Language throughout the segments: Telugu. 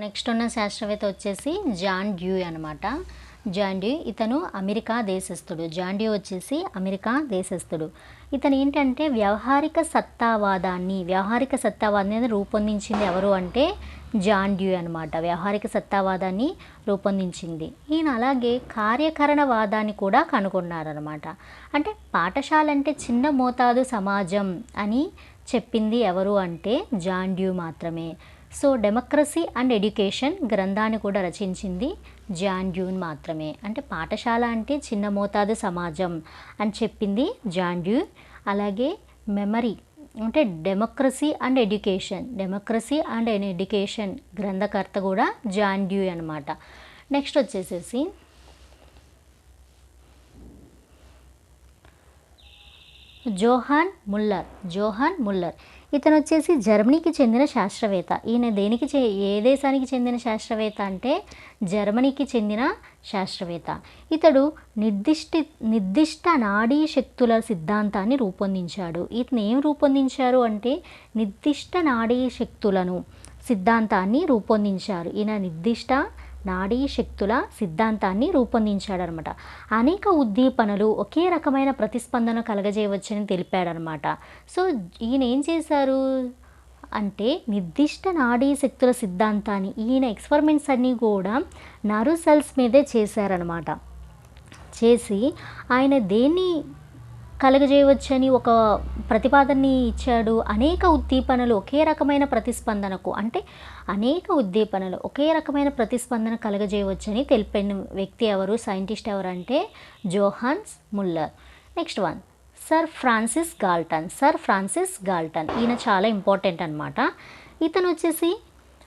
నెక్స్ట్ ఉన్న శాస్త్రవేత్త వచ్చేసి జాన్ డ్యూ అనమాట జాన్ డ్యూ ఇతను అమెరికా దేశస్థుడు. జాన్ డ్యూ వచ్చేసి అమెరికా దేశస్థుడు. ఇతను ఏంటంటే వ్యవహారిక సత్తావాదాన్ని వ్యవహారిక సత్తావాదాన్ని రూపొందించింది ఎవరు అంటే జాన్ డ్యూ అనమాట వ్యవహారిక సత్తావాదాన్ని రూపొందించింది. ఈయన అలాగే కార్యకరణవాదాన్ని కూడా కనుగొన్నారనమాట అంటే పాఠశాల అంటే చిన్న మోతాదు సమాజం అని చెప్పింది ఎవరు అంటే జాన్ డ్యూ మాత్రమే. సో డెమోక్రసీ అండ్ ఎడ్యుకేషన్ గ్రంథాన్ని కూడా రచించింది జాన్ డ్యూన్ మాత్రమే. అంటే పాఠశాల అంటే చిన్న మోతాదు సమాజం అని చెప్పింది జాన్ డ్యూ అలాగే మెమరీ అంటే democracy and education democracy and education గ్రంథకర్త కూడా జాన్ డ్యూ అనమాట నెక్స్ట్ వచ్చేసేసి జోహాన్ ముల్లర్ జోహాన్ ముల్లర్. ఇతను వచ్చేసి జర్మనీకి చెందిన శాస్త్రవేత్త. ఈయన దేనికి చే ఏ దేశానికి చెందిన శాస్త్రవేత్త అంటే జర్మనీకి చెందిన శాస్త్రవేత్త. ఇతడు నిర్దిష్ట నిర్దిష్ట నాడీ శక్తుల సిద్ధాంతాన్ని రూపొందించాడు. ఇతను ఏం రూపొందించారు అంటే నిర్దిష్ట నాడీ శక్తులను సిద్ధాంతాన్ని రూపొందించారు. ఈయన నిర్దిష్ట నాడీ శక్తుల సిద్ధాంతాన్ని రూపొందించాడనమాట. అనేక ఉద్దీపనలు ఒకే రకమైన ప్రతిస్పందన కలగజేయవచ్చని తెలిపాడనమాట. సో ఈయన ఏం చేశారు? అంటే నిర్దిష్ట నాడీ శక్తుల సిద్ధాంతాన్ని ఈయన ఎక్స్పెరిమెంట్స్ అన్నీ కూడా నరు సెల్స్ మీదే చేశారనమాట. చేసి ఆయన దేన్ని కలగజేయవచ్చని ఒక ప్రతిపాదనని ఇచ్చాడు. అనేక ఉద్దీపనలు ఒకే రకమైన ప్రతిస్పందనకు అంటే అనేక ఉద్దీపనలు ఒకే రకమైన ప్రతిస్పందన కలగజేయవచ్చని తెలిపిన వ్యక్తి ఎవరు సైంటిస్ట్ ఎవరు అంటే Johannes Muller. Next one sir Francis Galton. Sir Francis Galton ఈయన చాలా ఇంపార్టెంట్ అనమాట ఇతను వచ్చేసి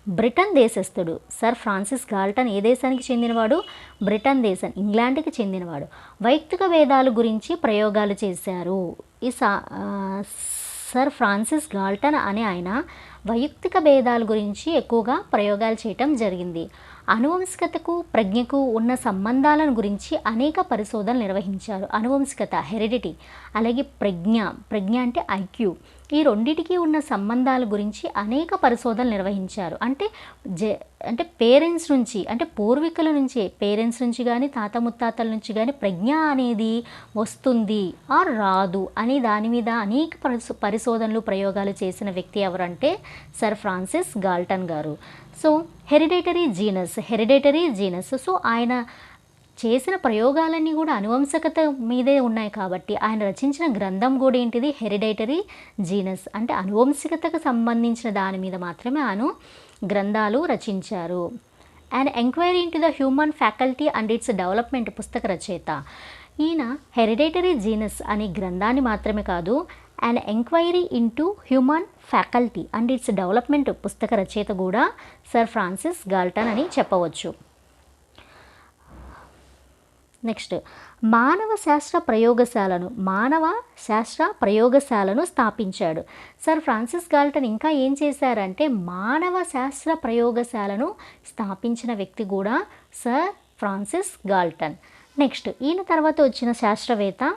బ్రిటన్ దేశస్థుడు సర్ ఫ్రాన్సిస్ గాల్టన్ ఏ దేశానికి చెందినవాడు? బ్రిటన్ దేశం ఇంగ్లాండ్కి చెందినవాడు. వైయక్తిక వేదాలు గురించి ప్రయోగాలు చేశారు. ఈ సా సర్ ఫ్రాన్సిస్ గాల్టన్ అనే ఆయన వైయక్తిక భేదాల గురించి ఎక్కువగా ప్రయోగాలు చేయటం జరిగింది. అనువంశికతకు ప్రజ్ఞకు ఉన్న సంబంధాలను గురించి అనేక పరిశోధనలు నిర్వహించారు. అనువంశికత హెరిడిటీ అలాగే ప్రజ్ఞ ప్రజ్ఞ అంటే ఐక్యూ ఈ రెండిటికి ఉన్న సంబంధాల గురించి అనేక పరిశోధనలు నిర్వహించారు. అంటే జె అంటే పేరెంట్స్ నుంచి అంటే పూర్వీకుల నుంచి పేరెంట్స్ నుంచి కానీ తాత ముత్తాతల నుంచి కానీ ప్రజ్ఞ అనేది వస్తుంది ఆర్ రాదు అనే దాని మీద అనేక పరిశో పరిశోధనలు ప్రయోగాలు చేసిన వ్యక్తి ఎవరంటే సర్ ఫ్రాన్సిస్ గాల్టన్ గారు. So hereditary genius hereditary genius so ఆయన చేసిన ప్రయోగాలన్నీ కూడా అనువంశకత మీదే ఉన్నాయి కాబట్టి ఆయన రచించిన గ్రంథం కూడా ఏంటిది? హెరిడేటరీ జీనస్ అంటే అనువంశికతకు సంబంధించిన దాని మీద మాత్రమే ఆయన గ్రంథాలు రచించారు. And enquiry into the human faculty and its development పుస్తక రచయిత. ఈయన హెరిడేటరీ జీనస్ అనే గ్రంథాన్ని మాత్రమే కాదు and enquiry into human faculty and its development పుస్తక రచయిత కూడా సర్ ఫ్రాన్సిస్ గాల్టన్ అని చెప్పవచ్చు. నెక్స్ట్ మానవ శాస్త్ర ప్రయోగశాలను మానవ శాస్త్ర ప్రయోగశాలను స్థాపించాడు. సర్ ఫ్రాన్సిస్ గాల్టన్ ఇంకా ఏం చేశారంటే మానవ శాస్త్ర ప్రయోగశాలను స్థాపించిన వ్యక్తి కూడా సర్ ఫ్రాన్సిస్ గాల్టన్ నెక్స్ట్ ఈయన తర్వాత వచ్చిన శాస్త్రవేత్త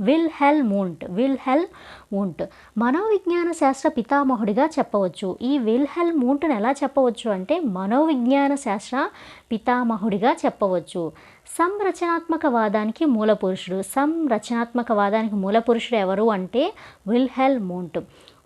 విల్ హెల్ మూంట్ విల్ హెల్ మూంట్ మనోవిజ్ఞాన శాస్త్ర పితామహుడిగా చెప్పవచ్చు. ఈ విల్ హెల్ మూంట్ను ఎలా చెప్పవచ్చు అంటే మనోవిజ్ఞాన శాస్త్ర పితామహుడిగా చెప్పవచ్చు. సంరచనాత్మక వాదానికి మూల పురుషుడు సంరచనాత్మక వాదానికి మూల పురుషుడు ఎవరు అంటే విల్ హెల్ మూంట్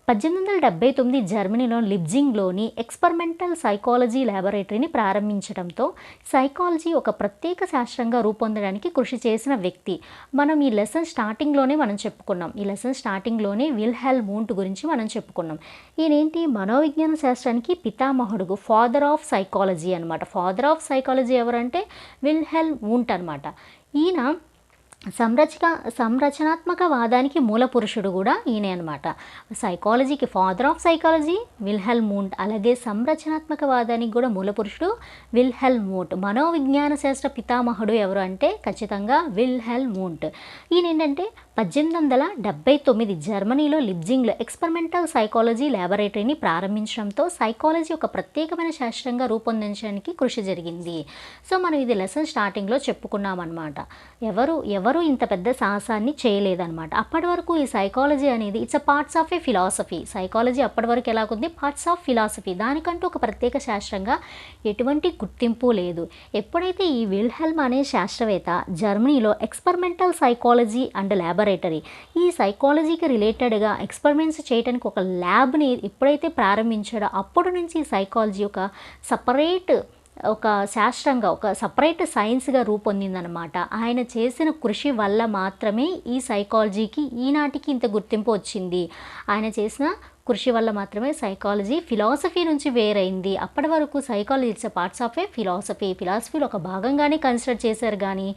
పద్దెనిమిది వందల డెబ్బై తొమ్మిది జర్మనీలో లిబ్జింగ్లోని ఎక్స్పెరిమెంటల్ సైకాలజీ ల్యాబొరేటరీని ప్రారంభించడంతో సైకాలజీ ఒక ప్రత్యేక శాస్త్రంగా రూపొందడానికి కృషి చేసిన వ్యక్తి. మనం ఈ లెసన్ స్టార్టింగ్లోనే మనం చెప్పుకున్నాం. ఈ లెసన్ స్టార్టింగ్లోనే విల్ హెల్ మూంట్ గురించి మనం చెప్పుకున్నాం. ఈయనేంటి? మనోవిజ్ఞాన శాస్త్రానికి పితామహుడు ఫాదర్ ఆఫ్ సైకాలజీ అనమాట ఫాదర్ ఆఫ్ సైకాలజీ ఎవరంటే విల్ హెల్ మూంట్ అనమాట ఈయన సంరచక సంరచనాత్మక వాదానికి మూల పురుషుడు కూడా ఈయనే అనమాట సైకాలజీకి father of psychology Wilhelm Wundt అలాగే సంరచనాత్మక వాదానికి కూడా మూల పురుషుడు విల్హెల్ మూంట్ మనోవిజ్ఞాన శాస్త్ర పితామహుడు ఎవరు అంటే ఖచ్చితంగా విల్హెల్ మూంట్ ఈయన ఏంటంటే పద్దెనిమిది వందల డెబ్బై తొమ్మిది జర్మనీలో లిబ్జింగ్లో ఎక్స్పెరిమెంటల్ సైకాలజీ ల్యాబొరేటరీని ప్రారంభించడంతో సైకాలజీ ఒక ప్రత్యేకమైన శాస్త్రంగా రూపొందించడానికి కృషి జరిగింది. సో మనం ఇది లెసన్ స్టార్టింగ్లో చెప్పుకున్నాం అనమాట ఎవరు ఎవరు ఎవరు ఇంత పెద్ద సాహసాన్ని చేయలేదన్నమాట. అప్పటి వరకు ఈ సైకాలజీ అనేది it's a parts of a philosophy psychology అప్పటి వరకు ఎలాగుంది? పార్ట్స్ ఆఫ్ ఫిలాసఫీ దానికంటూ ఒక ప్రత్యేక శాస్త్రంగా ఎటువంటి గుర్తింపు లేదు. ఎప్పుడైతే ఈ విల్హెల్మ్ అనే శాస్త్రవేత్త జర్మనీలో ఎక్స్పెరిమెంటల్ సైకాలజీ అండ్ ల్యాబొరేటరీ ఈ సైకాలజీకి రిలేటెడ్గా ఎక్స్పెరిమెంట్స్ చేయడానికి ఒక ల్యాబ్ని ఎప్పుడైతే ప్రారంభించాడో అప్పటి నుంచి సైకాలజీ ఒక సపరేట్ ఒక శాస్త్రంగా ఒక సపరేట్ సైన్స్గా రూపొందిందనమాట ఆయన చేసిన కృషి వల్ల మాత్రమే ఈ సైకాలజీకి ఈనాటికి ఇంత గుర్తింపు వచ్చింది. ఆయన చేసిన కృషి వల్ల మాత్రమే సైకాలజీ ఫిలాసఫీ నుంచి వేరైంది. అప్పటి వరకు psychology it's parts of a philosophy ఫిలాసఫీలో ఒక భాగంగానే కన్సిడర్ చేశారు కానీ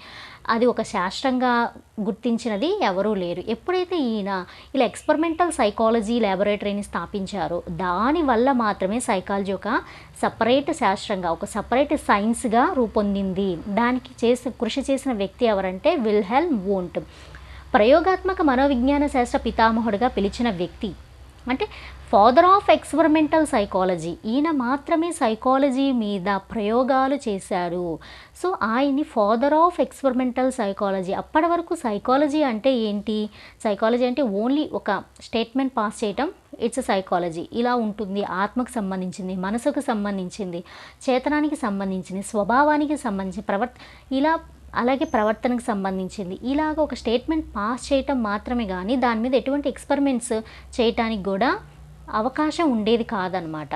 అది ఒక శాస్త్రంగా గుర్తించినది ఎవరూ లేరు. ఎప్పుడైతే ఈయన ఇలా ఎక్స్పెరిమెంటల్ సైకాలజీ ల్యాబొరేటరీని స్థాపించారో దానివల్ల మాత్రమే సైకాలజీ ఒక సపరేట్ శాస్త్రంగా ఒక సపరేట్ సైన్స్గా రూపొందింది. దానికి చేసిన కృషి చేసిన వ్యక్తి ఎవరంటే విల్హెల్ వోంట్. ప్రయోగాత్మక మనోవిజ్ఞాన శాస్త్ర పితామహుడిగా పిలిచిన వ్యక్తి. అంటే ఫాదర్ ఆఫ్ ఎక్స్పెరిమెంటల్ సైకాలజీ ఈయన మాత్రమే సైకాలజీ మీద ప్రయోగాలు చేశారు సో ఆయన్ని ఫాదర్ ఆఫ్ ఎక్స్పెరిమెంటల్ సైకాలజీ అప్పటి వరకు సైకాలజీ అంటే ఏంటి? సైకాలజీ అంటే ఓన్లీ ఒక స్టేట్మెంట్ పాస్ చేయటం ఇట్స్ సైకాలజీ ఇలా ఉంటుంది. ఆత్మకు సంబంధించింది మనసుకు సంబంధించింది చేతనానికి సంబంధించింది స్వభావానికి సంబంధించి ప్రవర్త ఇలా అలాగే ప్రవర్తనకు సంబంధించింది. ఇలాగ ఒక స్టేట్మెంట్ పాస్ చేయటం మాత్రమే కానీ దాని మీద ఎటువంటి ఎక్స్పెరిమెంట్స్ చేయటానికి కూడా అవకాశం ఉండేది కాదనమాట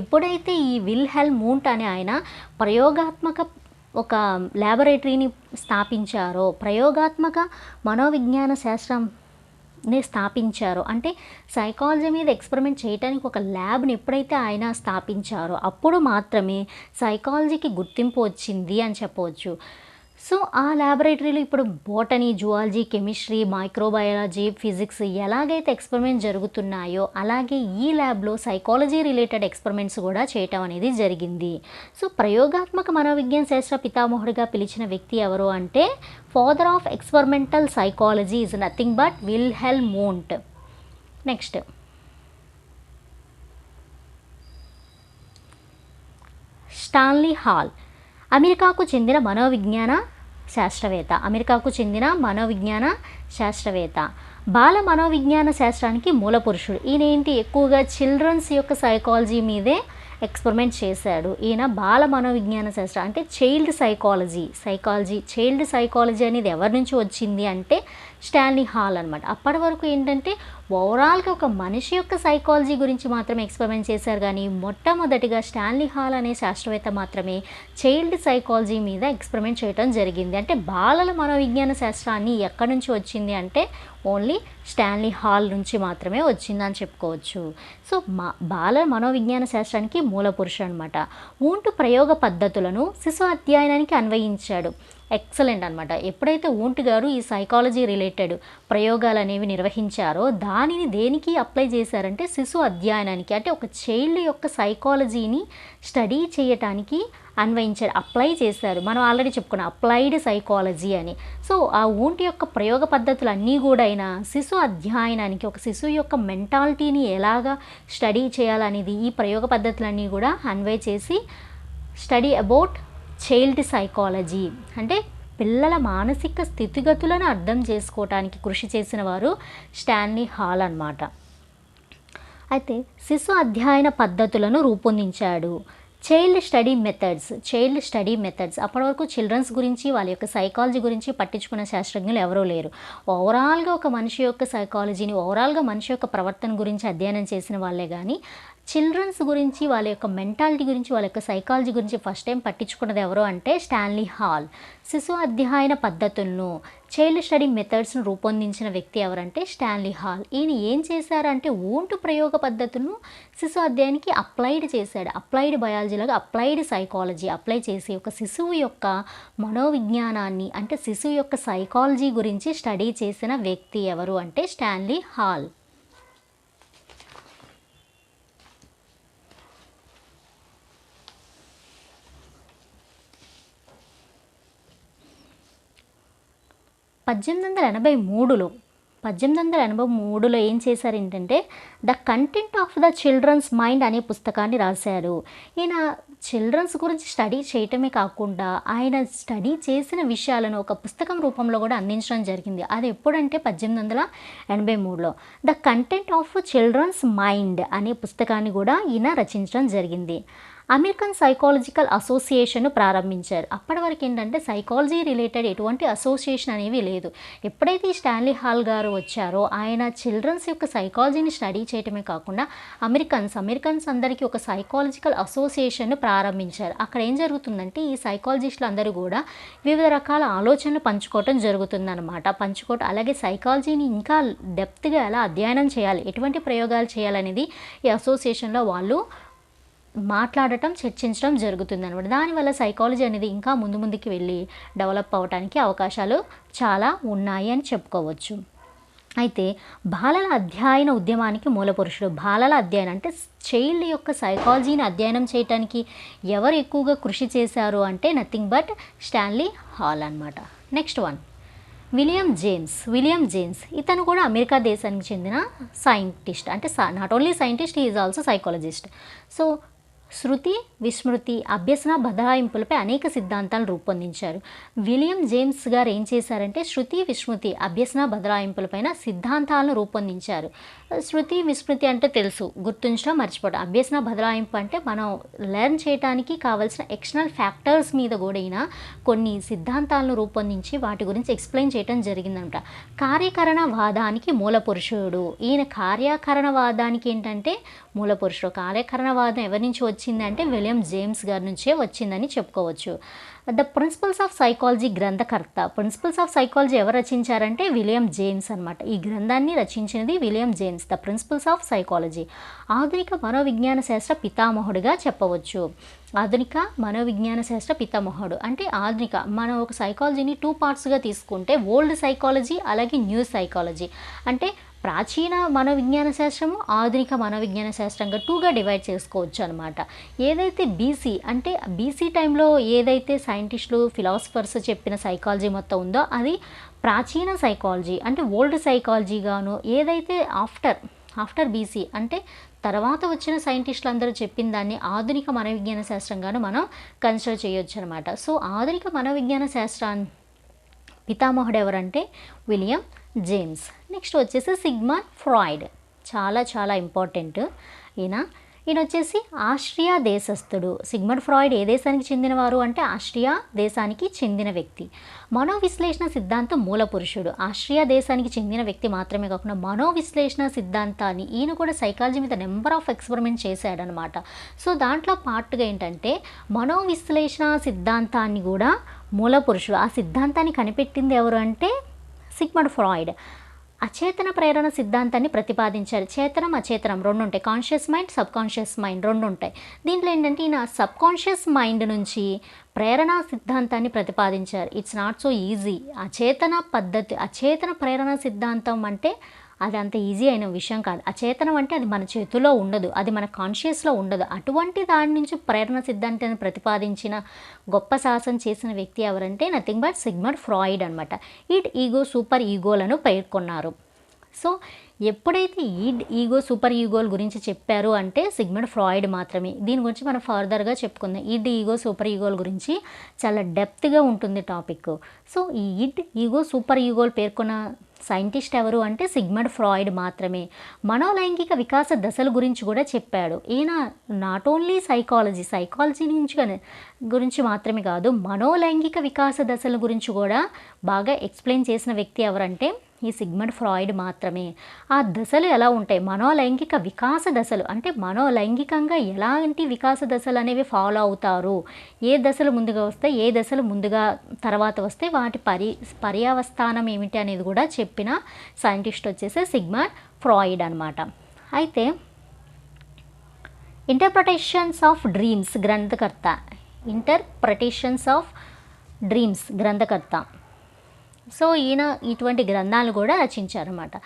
ఎప్పుడైతే ఈ విల్హెల్ మూంట్ అనే ఆయన ప్రయోగాత్మక ఒక ల్యాబొరేటరీని స్థాపించారో ప్రయోగాత్మక మనోవిజ్ఞాన శాస్త్రం ని స్థాపించారో అంటే సైకాలజీ మీద ఎక్స్పెరిమెంట్ చేయడానికి ఒక ల్యాబ్ని ఎప్పుడైతే ఆయన స్థాపించారో అప్పుడు మాత్రమే సైకాలజీకి గుర్తింపు వచ్చింది అని చెప్పవచ్చు. సో ఆ ల్యాబొరేటరీలో ఇప్పుడు botany zoology chemistry microbiology physics ఎలాగైతే ఎక్స్పెరిమెంట్ జరుగుతున్నాయో అలాగే ఈ ల్యాబ్లో సైకాలజీ రిలేటెడ్ ఎక్స్పెరిమెంట్స్ కూడా చేయటం అనేది జరిగింది. సో ప్రయోగాత్మక మనోవిజ్ఞాన శాస్త్ర పితామహుడిగా పిలిచిన వ్యక్తి ఎవరు అంటే father of experimental psychology is nothing but Wilhelm Wundt next Stanley Hall అమెరికాకు చెందిన మనోవిజ్ఞాన శాస్త్రవేత్త. అమెరికాకు చెందిన మనోవిజ్ఞాన శాస్త్రవేత్త. బాల మనోవిజ్ఞాన శాస్త్రానికి మూల పురుషుడు. ఈయన ఏంటి? ఎక్కువగా చిల్డ్రన్స్ యొక్క సైకాలజీ మీదే ఎక్స్పెరిమెంట్ చేశాడు. ఈయన బాల మనోవిజ్ఞాన శాస్త్రం అంటే child psychology. Psychology child psychology అనేది ఎవరి నుంచి వచ్చింది అంటే స్టాన్లీ హాల్ అనమాట అప్పటి వరకు ఏంటంటే ఓవరాల్గా ఒక మనిషి యొక్క సైకాలజీ గురించి మాత్రమే ఎక్స్పెరిమెంట్ చేశారు. కానీ మొట్టమొదటిగా స్టాన్లీ హాల్ అనే శాస్త్రవేత్త మాత్రమే చైల్డ్ సైకాలజీ మీద ఎక్స్పెరిమెంట్ చేయడం జరిగింది. అంటే బాలల మనోవిజ్ఞాన శాస్త్రాన్ని ఎక్కడి నుంచి వచ్చింది అంటే ఓన్లీ స్టాన్లీ హాల్ నుంచి మాత్రమే వచ్చిందని చెప్పుకోవచ్చు. సో మా బాల మనోవిజ్ఞాన శాస్త్రానికి మూల పురుషుడు అనమాట ఊంటు ప్రయోగ పద్ధతులను శిశు అధ్యయనానికి అన్వయించాడు. ఎక్సలెంట్ అనమాట ఎప్పుడైతే ఊంటు గారు ఈ సైకాలజీ రిలేటెడ్ ప్రయోగాలు అనేవి నిర్వహించారో దానిని దేనికి అప్లై చేశారంటే శిశు అధ్యయనానికి అంటే ఒక చైల్డ్ యొక్క సైకాలజీని స్టడీ చేయటానికి అన్వయించారు అప్లై చేశారు. మనం ఆల్రెడీ చెప్పుకున్నాం అప్లైడ్ సైకాలజీ అని. సో ఆ ఊంటి యొక్క ప్రయోగ పద్ధతులు అన్నీ కూడా అయినా శిశు అధ్యయనానికి ఒక శిశువు యొక్క మెంటాలిటీని ఎలాగా స్టడీ చేయాలనేది ఈ ప్రయోగ పద్ధతులన్నీ కూడా అన్వయ్ చేసి స్టడీ అబౌట్ చైల్డ్ సైకాలజీ. అంటే పిల్లల మానసిక స్థితిగతులను అర్థం చేసుకోవటానికి కృషి చేసిన వారు స్టాన్లీ హాల్ అన్నమాట. అయితే శిశు అధ్యయన పద్ధతులను రూపొందించాడు. Child study methods child study methods. అప్పటి వరకు చిల్డ్రన్స్ గురించి వాళ్ళ యొక్క సైకాలజీ గురించి పట్టించుకున్న శాస్త్రజ్ఞులు ఎవరూ లేరు. ఓవరాల్గా ఒక మనిషి యొక్క సైకాలజీని ఓవరాల్గా మనిషి యొక్క ప్రవర్తన గురించి అధ్యయనం చేసిన వాళ్ళే కానీ చిల్డ్రన్స్ గురించి వాళ్ళ యొక్క మెంటాలిటీ గురించి వాళ్ళ యొక్క సైకాలజీ గురించి ఫస్ట్ టైం పట్టించుకున్నది ఎవరు అంటే స్టాన్లీ హాల్. శిశు అధ్యయన పద్ధతులను చైల్డ్ స్టడీ మెథడ్స్ను రూపొందించిన వ్యక్తి ఎవరంటే స్టాన్లీ హాల్. ఈయన ఏం చేశారంటే ఓంటు ప్రయోగ పద్ధతులను శిశు అధ్యయనానికి అప్లైడ్ చేశాడు. అప్లైడ్ బయాలజీలాగా అప్లైడ్ సైకాలజీ అప్లై చేసి ఒక శిశువు యొక్క మనోవిజ్ఞానాన్ని అంటే శిశువు యొక్క సైకాలజీ గురించి స్టడీ చేసిన వ్యక్తి ఎవరు అంటే స్టాన్లీ హాల్. పద్దెనిమిది వందల ఎనభై మూడులో పద్దెనిమిది వందల ఎనభై మూడులో ఏం చేశారు ఏంటంటే the content of the children's mind అనే పుస్తకాన్ని రాశారు. ఈయన చిల్డ్రన్స్ గురించి స్టడీ చేయటమే కాకుండా ఆయన స్టడీ చేసిన విషయాలను ఒక పుస్తకం రూపంలో కూడా అందించడం జరిగింది. అది ఎప్పుడంటే పద్దెనిమిది వందల ఎనభై మూడులో. The content of children's mind అనే పుస్తకాన్ని కూడా ఈయన రచించడం జరిగింది. అమెరికన్ సైకాలజికల్ అసోసియేషన్ ప్రారంభించారు. అప్పటి వరకు ఏంటంటే సైకాలజీ రిలేటెడ్ ఎటువంటి అసోసియేషన్ అనేవి లేదు. ఎప్పుడైతే ఈ స్టాన్లీ హాల్ గారు వచ్చారో ఆయన చిల్డ్రన్స్ యొక్క సైకాలజీని స్టడీ చేయటమే కాకుండా అమెరికన్స్ అమెరికన్స్ అందరికీ ఒక సైకాలజికల్ అసోసియేషన్ ప్రారంభించారు. అక్కడ ఏం జరుగుతుందంటే ఈ సైకాలజిస్టులు అందరూ కూడా వివిధ రకాల ఆలోచనలు పంచుకోవటం జరుగుతుందన్నమాట. పంచుకోవటం అలాగే సైకాలజీని ఇంకా డెప్త్గా ఎలా అధ్యయనం చేయాలి ఎటువంటి ప్రయోగాలు చేయాలనేది ఈ అసోసియేషన్లో వాళ్ళు మాట్లాడటం చర్చించడం జరుగుతుంది అనమాట దానివల్ల సైకాలజీ అనేది ఇంకా ముందు ముందుకు వెళ్ళి డెవలప్ అవ్వడానికి అవకాశాలు చాలా ఉన్నాయి అని చెప్పుకోవచ్చు. అయితే బాలల అధ్యయన ఉద్యమానికి మూలపురుషుడు బాలల అధ్యయనం అంటే చైల్డ్ యొక్క సైకాలజీని అధ్యయనం చేయడానికి ఎవరు ఎక్కువగా కృషి చేశారు అంటే నథింగ్ బట్ స్టాన్లీ హాల్ అనమాట next one William James William James ఇతను కూడా అమెరికా దేశానికి చెందిన సైంటిస్ట్ అంటే not only scientist is also psychologist so శృతి విస్మృతి అభ్యసన బదలాయింపులపై అనేక సిద్ధాంతాలు రూపొందించారు. విలియం జేమ్స్ గారు ఏం చేశారంటే శృతి విస్మృతి అభ్యసన బదలాయింపులపైన సిద్ధాంతాలను రూపొందించారు. శృతి విస్మృతి అంటే తెలుసు. గుర్తుంచడం మర్చిపోవడం. అభ్యసన బదలాయింపు అంటే మనం లెర్న్ చేయడానికి కావాల్సిన ఎక్స్టర్నల్ ఫ్యాక్టర్స్ మీద కూడా కొన్ని సిద్ధాంతాలను రూపొందించి వాటి గురించి ఎక్స్ప్లెయిన్ చేయడం జరిగిందంట కార్యకరణ వాదానికి మూల పురుషుడు ఈయన కార్యకరణ వాదానికి ఏంటంటే మూల పురుషుడు. కార్యకరణవాదం ఎవరి నుంచి వచ్చిందంటే విలియం జేమ్స్ గారి నుంచే వచ్చిందని చెప్పుకోవచ్చు. ద ప్రిన్సిపల్స్ ఆఫ్ సైకాలజీ గ్రంథకర్త. ప్రిన్సిపల్స్ ఆఫ్ సైకాలజీ ఎవరు రచించారంటే విలియం జేమ్స్ అనమాట ఈ గ్రంథాన్ని రచించినది William James the principles of psychology. ఆధునిక మనోవిజ్ఞాన శాస్త్ర పితామహుడిగా చెప్పవచ్చు. ఆధునిక మనోవిజ్ఞాన శాస్త్ర పితామహుడు. అంటే ఆధునిక. మనం ఒక సైకాలజీని టూ పార్ట్స్గా తీసుకుంటే ఓల్డ్ సైకాలజీ అలాగే న్యూ సైకాలజీ. అంటే ప్రాచీన మనోవిజ్ఞాన శాస్త్రము ఆధునిక మనోవిజ్ఞాన శాస్త్రంగా టూగా డివైడ్ చేసుకోవచ్చు అనమాట ఏదైతే బీసీ అంటే బీసీ టైంలో ఏదైతే సైంటిస్టులు ఫిలాసఫర్స్ చెప్పిన సైకాలజీ మొత్తం ఉందో అది ప్రాచీన సైకాలజీ అంటే ఓల్డ్ సైకాలజీగాను ఏదైతే ఆఫ్టర్ ఆఫ్టర్ బీసీ అంటే తర్వాత వచ్చిన సైంటిస్టులు అందరూ చెప్పిన దాన్ని ఆధునిక మనోవిజ్ఞాన శాస్త్రంగాను మనం కన్సిడర్ చేయొచ్చు అనమాట సో ఆధునిక మనోవిజ్ఞాన శాస్త్రాన్ని పితామహుడు ఎవరంటే విలియం జేమ్స్ నెక్స్ట్ వచ్చేసి సిగ్మాన్ ఫ్రాయిడ్ చాలా చాలా ఇంపార్టెంట్ ఈయన ఈయన వచ్చేసి ఆస్ట్రియా దేశస్థుడు. సిగ్మడ్ ఫ్రాయిడ్ ఏ దేశానికి చెందినవారు? అంటే ఆస్ట్రియా దేశానికి చెందిన వ్యక్తి. మనోవిశ్లేషణ సిద్ధాంతం మూల పురుషుడు. ఆస్ట్రియా దేశానికి చెందిన వ్యక్తి మాత్రమే కాకుండా మనోవిశ్లేషణ సిద్ధాంతాన్ని ఈయన కూడా సైకాలజీ మీద నెంబర్ ఆఫ్ ఎక్స్పెరిమెంట్ చేశాడనమాట సో దాంట్లో పార్ట్గా ఏంటంటే మనోవిశ్లేషణ సిద్ధాంతాన్ని కూడా మూల పురుషుడు. ఆ సిద్ధాంతాన్ని కనిపెట్టింది ఎవరు అంటే సిగ్మడ్ ఫ్రాయిడ్. అచేతన ప్రేరణ సిద్ధాంతాన్ని ప్రతిపాదించారు. చేతనం అచేతనం రెండు ఉంటాయి conscious mind subconscious mind రెండు ఉంటాయి దీంట్లో ఏంటంటే ఈయన సబ్ కాన్షియస్ మైండ్ నుంచి ప్రేరణ సిద్ధాంతాన్ని ప్రతిపాదించారు. ఇట్స్ నాట్ సో ఈజీ అచేతన పద్ధతి అచేతన ప్రేరణ సిద్ధాంతం అంటే అది అంత ఈజీ అయిన విషయం కాదు. అచేతనం అంటే అది మన చేతిలో ఉండదు. అది మన కాన్షియస్లో ఉండదు. అటువంటి దాని నుంచి ప్రేరణ సిద్ధాంతాన్ని ప్రతిపాదించిన గొప్ప సాహసం చేసిన వ్యక్తి ఎవరంటే నథింగ్ బట్ సిగ్మర్ ఫ్రాయిడ్ అనమాట ఈడ్ ఈగో సూపర్ ఈగోలను పేర్కొన్నారు. సో ఎప్పుడైతే ఈడ్ ఈగో సూపర్ ఈగోల గురించి చెప్పారు అంటే సిగ్మెంట్ ఫ్రాయిడ్ మాత్రమే. దీని గురించి మనం ఫర్దర్గా చెప్పుకుందాం. ఈడ్ ఈగో సూపర్ ఈగోల గురించి చాలా డెప్త్గా ఉంటుంది టాపిక్. సో ఈ ఈడ్ ఈగో సూపర్ ఈగోలు పేర్కొన్న సైంటిస్ట్ ఎవరు అంటే సిగ్మడ్ ఫ్రాయిడ్ మాత్రమే. మనోలైంగిక వికాస దశల గురించి కూడా చెప్పాడు. ఈయన నాట్ ఓన్లీ సైకాలజీ సైకాలజీ నుంచి గురించి మాత్రమే కాదు మనోలైంగిక వికాస దశల గురించి కూడా బాగా ఎక్స్ప్లెయిన్ చేసిన వ్యక్తి ఎవరంటే ఈ సిగ్మండ్ ఫ్రాయిడ్ మాత్రమే. ఆ దశలు ఎలా ఉంటాయి? మనోలైంగిక వికాస దశలు. అంటే మనోలైంగికంగా ఎలాంటి వికాస దశలు అనేవి ఫాలో అవుతారు? ఏ దశలు ముందుగా వస్తాయి ఏ దశలు ముందుగా తర్వాత వస్తే వాటి పరి పర్యావస్థానం ఏమిటి అనేది కూడా చెప్పిన సైంటిస్ట్ వచ్చేసి సిగ్మండ్ ఫ్రాయిడ్ అనమాట అయితే ఇంటర్ప్రిటేషన్స్ ఆఫ్ డ్రీమ్స్ గ్రంథకర్త. ఇంటర్ప్రిటేషన్స్ ఆఫ్ డ్రీమ్స్ గ్రంథకర్త. సో ఈయన ఇటువంటి గ్రంథాలు కూడా రచించారన్నమాట.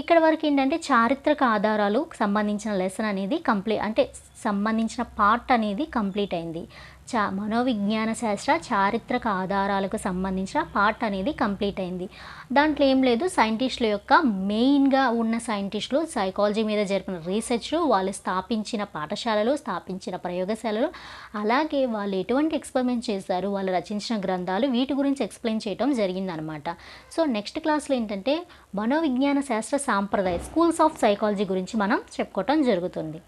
ఇక్కడ వరకు ఏంటంటే చారిత్రక ఆధారాలు సంబంధించిన లెసన్ అనేది కంప్లీట్ అంటే సంబంధించిన పార్ట్ అనేది కంప్లీట్ అయింది. చా మనోవిజ్ఞాన శాస్త్ర చారిత్రక ఆధారాలకు సంబంధించిన పార్ట్ అనేది కంప్లీట్ అయింది. దాంట్లో ఏం లేదు సైంటిస్టుల యొక్క మెయిన్గా ఉన్న సైంటిస్టులు సైకాలజీ మీద జరిపిన రీసెర్చ్లు వాళ్ళు స్థాపించిన పాఠశాలలు స్థాపించిన ప్రయోగశాలలు అలాగే వాళ్ళు ఎటువంటి ఎక్స్పెరిమెంట్ చేశారు వాళ్ళు రచించిన గ్రంథాలు వీటి గురించి ఎక్స్ప్లెయిన్ చేయడం జరిగిందనమాట. సో నెక్స్ట్ క్లాస్లో ఏంటంటే మనోవిజ్ఞాన శాస్త్ర సాంప్రదాయ స్కూల్స్ ఆఫ్ సైకాలజీ గురించి మనం చెప్పుకోవటం జరుగుతుంది.